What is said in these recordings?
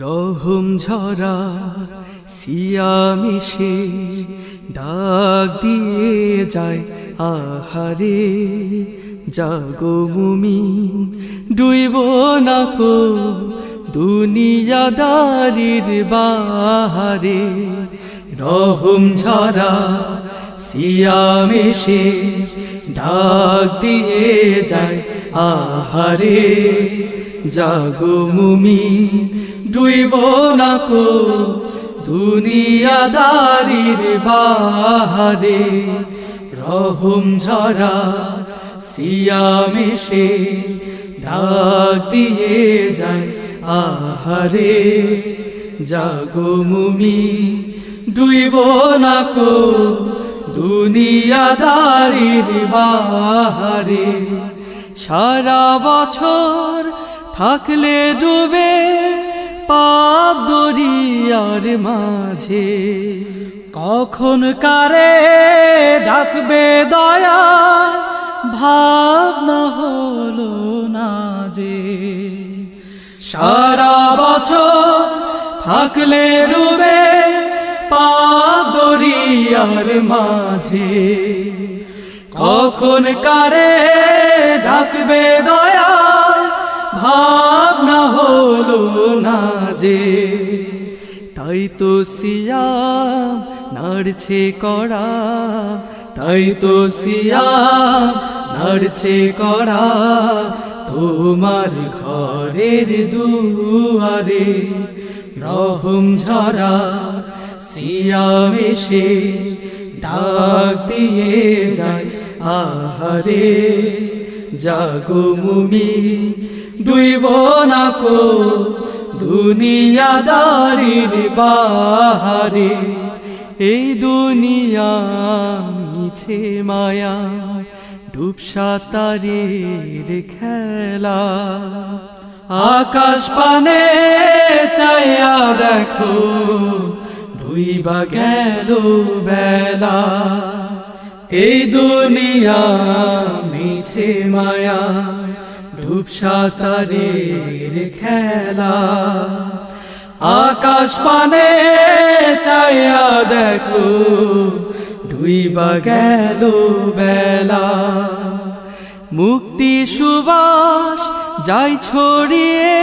রহম ঝরা সিয়ামিশে ডাক দিয়ে যায় আহারে। জাগো মুমিন, ডুইব না কো দুনিয়াদারির বাহারে। রহম ঝরা সিয়ামেশে ডাক দিয়ে যায় আহারে। জাগো মুমিন ডুইব না কো দুনিয়াদারির বাহারে। রহম ঝরা সিয়ামেশে ডাক দিয়ে যায় আহারে। জাগো মুমি ডুইব না কো দুনিয়াদারির বাহারে। সারা বছর থাকলে ডুবে দরিয়ার মাঝে কখন কারে ডাকবে দয়া? ভাবনা হলো না যে সারা বছর থাকলে ডুবে পাপ দরিয়ার মাঝে। কখন কারে ডাকবে দয়া? ভাবনা হলো না যে তাই তো সিয়াম নাড়ছে করা তাই তো সিয়াম নাড়ছে করা তোমার ঘরের দুয়ারে রহম ঝরা, সিয়াম এসে ডাক দিয়ে যায়, আহারে জাগো মুমি ডুইব না কো দুনিয়াদারির বাহারে, এই দুনিয়া মিছে মায়া ডুবসা তারের খেলা। আকাশ পানে চাইয়া দেখো, ডুইবা গেল বেলা। এই দুনিয়া মিছে মায়া ডুবসা তারের খেলা। আকাশ পানে চাইয়া দেখো, ডুইবা গেল বেলা। মুক্তি সুবাস যাই ছড়িয়ে,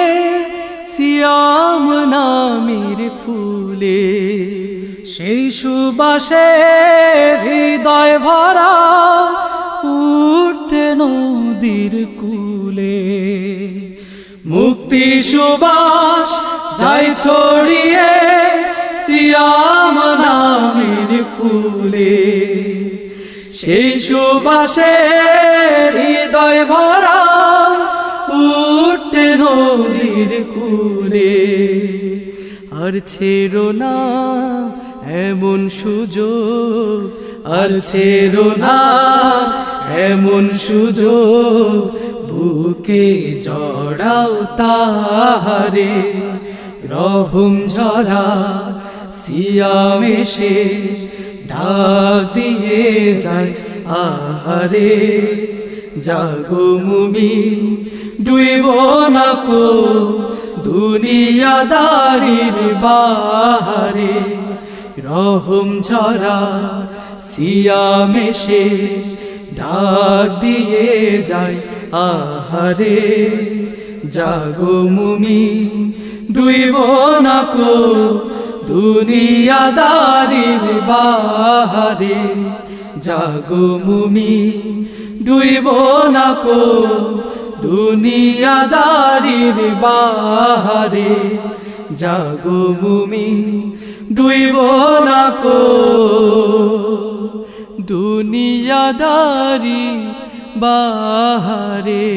সিয়াম নামের ফুলে। সেই সুবাসে হৃদয় ভরা উঠতে নদীর কুলে। সুবাস, যাই ছড়িয়ে সিয়াম নামের ফুলে। সেই সুবাসে হৃদয় ভরা উঠতে নদীর কুলে। আর ছেড়ো না এমন সুযোগ, আর ছেড়ো না এমন সুযোগ বুকে জড়াও তাহারে, রহুম ঝরা সিয়ামেশে ডাক দিয়ে যায় আহারে। জাগো মুমি, ডুইব না কো দুনিয়াদারির বাহারে, রহম ঝরা সিয়ামেশে ডাক দিয়ে যায় আহারে, জাগো মুমি, ডুইব না কো দুনিয়াদারির বাহারে, জাগো মুমি, ডুইব না কো দুনিয়াদারির বাহারে, জাগো মুমি, ডুইব না কো দুনিয়াদারি বাহারে।